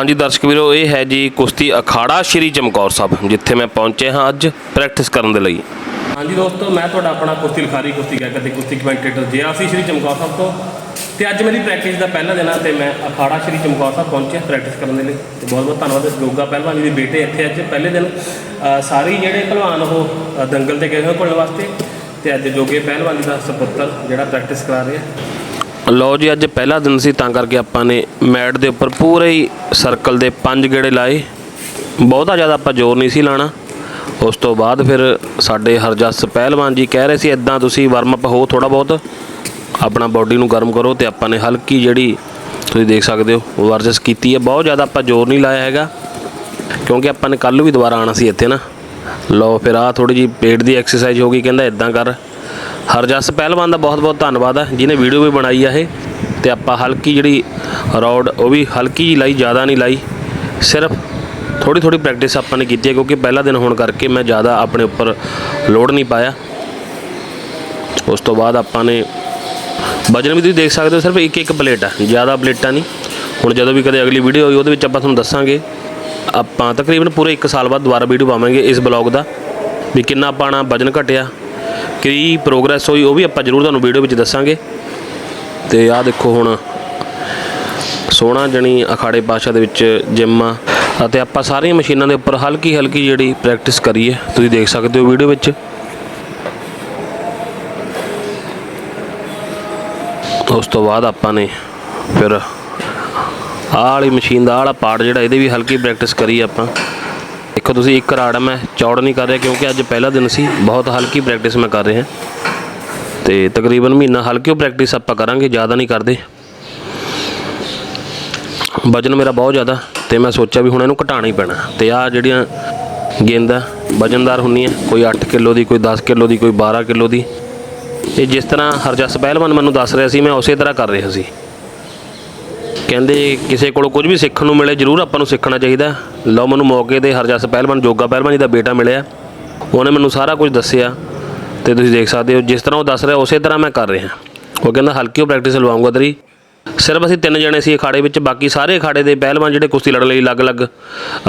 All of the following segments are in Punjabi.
ਹਾਂਜੀ ਦਰਸ਼ਕ ਵੀਰੋ ਇਹ ਹੈ ਜੀ ਕੁਸ਼ਤੀ ਅਖਾੜਾ ਸ਼੍ਰੀ ਚਮਕੌਰ ਸਾਹਿਬ ਜਿੱਥੇ ਮੈਂ ਪਹੁੰਚੇ ਹਾਂ ਅੱਜ ਪ੍ਰੈਕਟਿਸ ਕਰਨ ਦੇ ਲਈ। ਹਾਂਜੀ ਦੋਸਤੋ ਮੈਂ ਤੁਹਾਡਾ ਆਪਣਾ ਕੁਸ਼ਤੀ ਲਿਖਾਰੀ ਕੁਸ਼ਤੀ ਕਹਿ ਤੇ ਕੁਸ਼ਤੀ ਕਮੈਂਟੇਟਰ ਜੇਆਰਸੀ ਸ਼੍ਰੀ ਚਮਕੌਰ ਸਾਹਿਬ ਤੋਂ। ਤੇ ਅੱਜ ਮੇਰੀ ਪ੍ਰੈਕਟਿਸ ਦਾ ਪਹਿਲਾ ਦਿਨ ਆ ਤੇ ਮੈਂ ਅਖਾੜਾ ਸ਼੍ਰੀ ਚਮਕੌਰ ਸਾਹਿਬ ਪਹੁੰਚਿਆ ਪ੍ਰੈਕਟਿਸ ਕਰਨ ਦੇ ਲਈ। ਤੇ ਬਹੁਤ ਬਹੁਤ ਧੰਨਵਾਦ ਇਸ ਯੋਗਾ ਪਹਿਲਵਾਨ ਦੇ ਬੇਟੇ ਇੱਥੇ ਅੱਜ। ਪਹਿਲੇ ਦਿਨ ਅ, ਸਾਰੇ ਜਿਹੜੇ ਪਹਿਲਵਾਨ ਉਹ ਦੰਗਲ ਤੇ ਗਏ ਹੋਏ ਘੁਲਣ ਵਾਸਤੇ। ਤੇ ਅੱਜ ਜੋਗੇ ਪਹਿਲਵਾਨ ਦਾ ਸੁਪੁੱਤਰ ਜਿਹੜਾ ਪ੍ਰੈਕਟਿਸ ਕਰਾ ਰਿਹਾ। ਲਓ ਜੀ, ਅੱਜ ਪਹਿਲਾ ਦਿਨ ਸੀ, ਤਾਂ ਕਰਕੇ ਆਪਾਂ ਨੇ ਮੈਟ ਦੇ ਉੱਪਰ ਪੂਰੇ ਹੀ ਸਰਕਲ ਦੇ ਪੰਜ ਗੇੜੇ ਲਾਏ। ਬਹੁਤਾ ਜ਼ਿਆਦਾ ਆਪਾਂ ਜ਼ੋਰ ਨਹੀਂ ਸੀ ਲਾਣਾ ਉਸ ਤੋਂ ਬਾਅਦ ਫਿਰ ਸਾਡੇ ਹਰਜਸ ਪਹਿਲਵਾਨ ਜੀ ਕਹਿ ਰਹੇ ਸੀ ਇਦਾਂ ਤੁਸੀਂ ਵਾਰਮ ਅਪ ਹੋ ਥੋੜਾ ਬਹੁਤ। ਆਪਣਾ ਬਾਡੀ ਨੂੰ ਗਰਮ ਕਰੋ ਤੇ ਆਪਾਂ ਨੇ ਹਲਕੀ ਜਿਹੜੀ ਤੁਸੀਂ ਦੇਖ ਸਕਦੇ ਹੋ ਵਰਜਸ ਕੀਤੀ ਹੈ। ਬਹੁਤ ਜ਼ਿਆਦਾ ਆਪਾਂ ਜ਼ੋਰ ਨਹੀਂ ਲਾਇਆ ਹੈਗਾ, ਕਿਉਂਕਿ ਆਪਾਂ ਨੇ ਕੱਲ੍ਹ ਵੀ ਦੁਬਾਰਾ ਆਣਾ ਸੀ ਇੱਥੇ ਨਾ। ਲਓ ਫਿਰ ਆ ਥੋੜੀ ਜੀ ਪੇਟ ਦੀ ਐਕਸਰਸਾਈਜ਼ ਹੋ ਗਈ, ਕਹਿੰਦਾ ਇਦਾਂ ਕਰ। ਹਰਜਸ ਪਹਿਲਵਾਨ ਦਾ ਬਹੁਤ ਬਹੁਤ ਧੰਨਵਾਦ ਹੈ, ਜਿਹਨੇ ਵੀਡੀਓ ਵੀ ਬਣਾਈ ਆ ਇਹ, ਤੇ ਆਪਾਂ ਹਲਕੀ ਜਿਹੜੀ ਰੌਡ ਉਹ ਵੀ ਹਲਕੀ ਜਿਹੀ ਲਾਈ, ਜ਼ਿਆਦਾ ਨਹੀਂ ਲਾਈ। ਸਿਰਫ ਥੋੜੀ ਥੋੜੀ ਪ੍ਰੈਕਟਿਸ ਆਪਾਂ ਨੇ ਕੀਤੀ ਹੈ, ਕਿਉਂਕਿ ਪਹਿਲਾ ਦਿਨ ਹੋਣ ਕਰਕੇ ਮੈਂ ਜ਼ਿਆਦਾ ਆਪਣੇ ਉੱਪਰ ਲੋਡ ਨਹੀਂ ਪਾਇਆ। ਉਸ ਤੋਂ ਬਾਅਦ ਆਪਾਂ ਨੇ ਵਜਨ ਵੀ ਤੁਸੀਂ ਦੇਖ ਸਕਦੇ ਹੋ, ਸਿਰਫ ਇੱਕ ਇੱਕ ਪਲੇਟ ਹੈ ਜ਼ਿਆਦਾ ਪਲੇਟਾਂ ਨਹੀਂ। ਹੁਣ ਜਦੋਂ ਵੀ ਕਦੇ ਅਗਲੀ ਵੀਡੀਓ ਹੋਈ ਉਹਦੇ ਵਿੱਚ ਆਪਾਂ ਤੁਹਾਨੂੰ ਦੱਸਾਂਗੇ। ਆਪਾਂ ਤਕਰੀਬਨ ਪੂਰੇ 1 ਸਾਲ ਬਾਅਦ ਦੁਬਾਰਾ ਵੀਡੀਓ ਪਾਵਾਂਗੇ ਇਸ ਬਲੌਗ ਦਾ, ਵੀ ਕਿੰਨਾ ਆਪਣਾ ਵਜਨ ਘਟਿਆ। ਕੀ ਪ੍ਰੋਗਰੈਸ ਹੋਈ ਉਹ ਵੀ ਆਪਾਂ ਜ਼ਰੂਰ ਤੁਹਾਨੂੰ ਵੀਡੀਓ ਵਿੱਚ ਦੱਸਾਂਗੇ। ਤੇ ਆਹ ਦੇਖੋ ਹੁਣ ਸੋਹਣਾ ਜਣੀ ਅਖਾੜੇ ਪਾਸ਼ਾ ਦੇ ਵਿੱਚ ਜਿਮ ਆ ਅਤੇ ਆਪਾਂ ਸਾਰੀਆਂ ਮਸ਼ੀਨਾਂ ਦੇ ਉੱਪਰ ਹਲਕੀ ਹਲਕੀ ਜਿਹੜੀ ਪ੍ਰੈਕਟਿਸ ਕਰੀਏ। ਤੁਸੀਂ ਦੇਖ ਸਕਦੇ ਹੋ ਵੀਡੀਓ ਵਿੱਚ। ਉਸ ਤੋਂ ਬਾਅਦ ਆਪਾਂ ਨੇ ਫਿਰ ਆਹ ਵਾਲੀ ਮਸ਼ੀਨ ਦਾ ਆਹ ਵਾਲਾ ਪਾਰਟ ਜਿਹੜਾ, ਇਹਦੇ ਵੀ ਹਲਕੀ ਪ੍ਰੈਕਟਿਸ ਕਰੀ ਆਪਾਂ। ਦੇਖੋ ਤੁਸੀਂ ਇੱਕ ਰਾੜ ਮੈਂ ਚੌੜ ਨਹੀਂ ਕਰ ਰਿਹਾ ਕਿਉਂਕਿ ਅੱਜ ਪਹਿਲਾ ਦਿਨ ਸੀ, ਬਹੁਤ ਹਲਕੀ ਪ੍ਰੈਕਟਿਸ ਮੈਂ ਕਰ ਰਿਹਾ। ਤੇ ਤਕਰੀਬਨ ਮਹੀਨਾ ਹਲਕੀ ਪ੍ਰੈਕਟਿਸ ਆਪਾਂ ਕਰਾਂਗੇ, ਜ਼ਿਆਦਾ ਨਹੀਂ ਕਰਦੇ। ਵਜਨ ਮੇਰਾ ਬਹੁਤ ਜ਼ਿਆਦਾ, ਤੇ ਮੈਂ ਸੋਚਿਆ ਵੀ ਹੁਣ ਇਹਨੂੰ ਘਟਾਉਣਾ ਹੀ ਪੈਣਾ। ਤੇ ਆ ਜਿਹੜੀਆਂ ਗੇਂਦਾਂ ਵਜਨਦਾਰ ਹੁੰਦੀਆਂ, ਕੋਈ 8 ਕਿਲੋ ਦੀ, ਕੋਈ 10 ਕਿਲੋ ਦੀ, ਕੋਈ 12 ਕਿਲੋ ਦੀ। ਇਹ ਜਿਸ ਤਰ੍ਹਾਂ ਹਰਜਸ ਪਹਿਲਵਾਨ ਮੈਨੂੰ ਦੱਸ ਰਿਹਾ ਸੀ, ਮੈਂ ਉਸੇ ਤਰ੍ਹਾਂ ਕਰ ਰਿਹਾ ਸੀ। ਕਹਿੰਦੇ ਕਿਸੇ ਕੋਲੋਂ ਕੁਝ ਵੀ ਸਿੱਖਣ ਨੂੰ ਮਿਲੇ, ਜ਼ਰੂਰ ਆਪਾਂ ਨੂੰ ਸਿੱਖਣਾ ਚਾਹੀਦਾ। ਲਓ ਮੈਨੂੰ ਮੌਕੇ ਤੇ ਹਰਜਸ ਪਹਿਲਵਾਨ, ਜੋਗਾ ਪਹਿਲਵਾਨ ਜੀ ਦਾ ਬੇਟਾ ਮਿਲਿਆ। ਉਹਨੇ ਮੈਨੂੰ ਸਾਰਾ ਕੁਝ ਦੱਸਿਆ ਤੇ ਤੁਸੀਂ ਦੇਖ ਸਕਦੇ ਹੋ, ਜਿਸ ਤਰ੍ਹਾਂ ਉਹ ਦੱਸ ਰਿਹਾ, ਉਸੇ ਤਰ੍ਹਾਂ ਮੈਂ ਕਰ ਰਿਹਾ। ਉਹ ਕਹਿੰਦਾ, ਹਲਕੀ ਉਹ ਪ੍ਰੈਕਟਿਸ ਲਵਾਉਂਗਾ ਤੇਰੀ। ਸਿਰਫ ਅਸੀਂ ਤਿੰਨ ਜਣੇ ਸੀ ਅਖਾੜੇ ਵਿੱਚ, ਬਾਕੀ ਸਾਰੇ ਅਖਾੜੇ ਦੇ ਪਹਿਲਵਾਨ ਜਿਹੜੇ ਕੁਸ਼ਤੀ ਲੜਨ ਲਈ ਅਲੱਗ-ਅਲੱਗ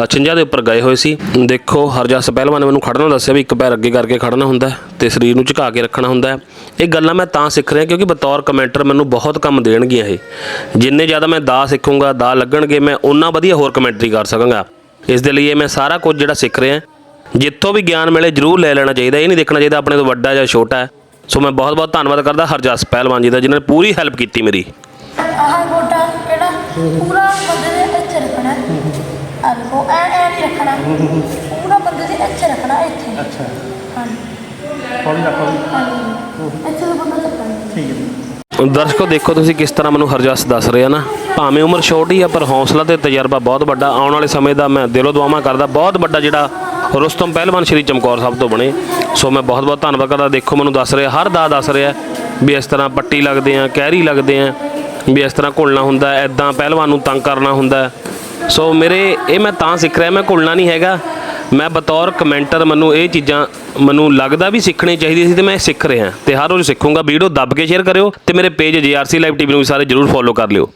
ਛਿੰਝਾਂ ਦੇ ਉੱਪਰ ਗਏ ਹੋਏ ਸੀ। ਦੇਖੋ ਹਰਜਸ ਪਹਿਲਵਾਨ ਨੇ ਮੈਨੂੰ ਖੜਨਾ ਦੱਸਿਆ ਵੀ ਇੱਕ ਪੈਰ ਅੱਗੇ ਕਰਕੇ ਖੜਨਾ ਹੁੰਦਾ ਹੈ ਤੇ ਸਰੀਰ ਨੂੰ ਝੁਕਾ ਕੇ ਰੱਖਣਾ ਹੁੰਦਾ ਇਹ ਗੱਲਾਂ ਮੈਂ ਤਾਂ ਸਿੱਖ ਰਿਹਾ ਕਿਉਂਕਿ ਬਤੌਰ ਕਮੈਂਟਰ ਮੈਨੂੰ ਬਹੁਤ ਕੰਮ ਦੇਣਗੀਆਂ ਇਹ। ਜਿੰਨੇ ਜ਼ਿਆਦਾ ਮੈਂ ਦਾ ਸਿੱਖੂੰਗਾ, ਦਾ ਲੱਗਣਗੇ, ਮੈਂ ਉਹਨਾਂ ਵਧੀਆ ਹੋਰ ਕਮੈਂਟਰੀ ਕਰ ਸਕਾਂਗਾ। ਇਸ ਦੇ ਲਈ ਇਹ ਮੈਂ ਸਾਰਾ ਕੁਝ ਜਿਹੜਾ ਸਿੱਖ ਰਿਹਾ, ਜਿੱਥੋਂ ਵੀ ਗਿਆਨ ਮਿਲੇ ਜ਼ਰੂਰ ਲੈ ਲੈਣਾ ਚਾਹੀਦਾ, ਇਹ ਨਹੀਂ ਦੇਖਣਾ ਚਾਹੀਦਾ ਆਪਣੇ ਤੋਂ ਵੱਡਾ ਜਾਂ ਛੋਟਾ ਹੈ। ਸੋ ਮੈਂ ਬਹੁਤ ਬਹੁਤ ਧੰਨਵਾਦ ਕਰਦਾ ਹਰਜਸ ਪਹਿਲਵਾਨ ਜੀ ਦਾ, ਜਿਨ੍ਹਾਂ ਨੇ ਪੂਰੀ ਹੈਲਪ ਕੀਤੀ ਮੇਰੀ। ਆਹ ਗੋਡਾ ਕਿਹੜਾ? ਪੂਰਾ ਬੰਦੇ ਦੇ ਇੱਥੇ ਰੱਖਣਾ। ਆ ਦੇਖੋ ਐ ਐ ਨਹੀਂ ਰੱਖਣਾ। ਪੂਰਾ ਬੰਦੇ ਦੇ ਇੱਥੇ ਰੱਖਣਾ ਇੱਥੇ। ਅੱਛਾ। ਹਾਂਜੀ। ਹੌਲੀ ਰੱਖੋ ਹਾਂਜੀ। ਇੱਥੇ ਤੋਂ ਬੰਦਾ ਚੱਕਣਾ ਠੀਕ ਹੈ ਦਰਸ਼ਕੋ ਦੇਖੋ ਤੁਸੀਂ ਕਿਸ ਤਰ੍ਹਾਂ ਮੈਨੂੰ ਹਰਜਸ ਦੱਸ ਰਿਹਾ ਨਾ। ਭਾਵੇਂ ਉਮਰ ਛੋਟੀ ਆ ਪਰ ਹੌਸਲਾ ਤੇ ਤਜਰਬਾ ਬਹੁਤ ਵੱਡਾ। ਆਉਣ ਵਾਲੇ ਸਮੇਂ ਦਾ ਮੈਂ ਦਿਲੋਂ ਦੁਆਵਾਂ ਕਰਦਾ। ਬਹੁਤ ਵੱਡਾ ਜਿਹੜਾ ਰੁਸਤਮ ਪਹਿਲਵਾਨ ਸ਼੍ਰੀ ਚਮਕੌਰ ਸਾਹਿਬ ਤੋਂ ਬਣੇ। ਸੋ ਮੈਂ ਬਹੁਤ ਬਹੁਤ ਧੰਨਵਾਦ ਕਰਦਾ। ਦੇਖੋ ਮੈਨੂੰ ਦੱਸ ਰਿਹਾ ਹਰ ਦਾ ਦੱਸ ਰਿਹਾ ਵੀ ਇਸ ਤਰ੍ਹਾਂ ਪੱਟੀ ਲੱਗਦੇ ਆ ਕਹਿਰੀ ਲੱਗਦੇ ਆ। ਵੀ ਇਸ ਤਰ੍ਹਾਂ ਘੁਲਣਾ ਹੁੰਦਾ ਐਦਾਂ ਪਹਿਲਵਾਨ ਨੂੰ ਤੰਗ ਕਰਨਾ ਹੁੰਦਾ ਸੋ ਮੇਰੇ, ਇਹ ਮੈਂ ਤਾਂ ਸਿੱਖ ਰਿਹਾ, ਮੈਂ ਘੁਲਣਾ ਨਹੀਂ ਹੈਗਾ। ਮੈਂ ਬਤੌਰ ਕਮੈਂਟਰ ਮੈਨੂੰ ਇਹ ਚੀਜ਼ਾਂ ਮੈਨੂੰ ਲੱਗਦਾ ਵੀ ਸਿੱਖਣੀ ਚਾਹੀਦੀ ਸੀ ਤੇ ਮੈਂ ਸਿੱਖ ਰਿਹਾ। ਤੇ ਹਰ ਰੋਜ਼ ਸਿੱਖੂੰਗਾ, ਵੀਡੀਓ ਦੱਬ ਕੇ ਸ਼ੇਅਰ ਕਰਿਓ ਤੇ ਮੇਰੇ ਪੇਜ ਜੀਆਰਸੀ ਲਾਈਵ ਟੀਵੀ ਨੂੰ ਵੀ ਸਾਰੇ ਜਰੂਰ ਫੋਲੋ ਕਰ ਲਿਓ।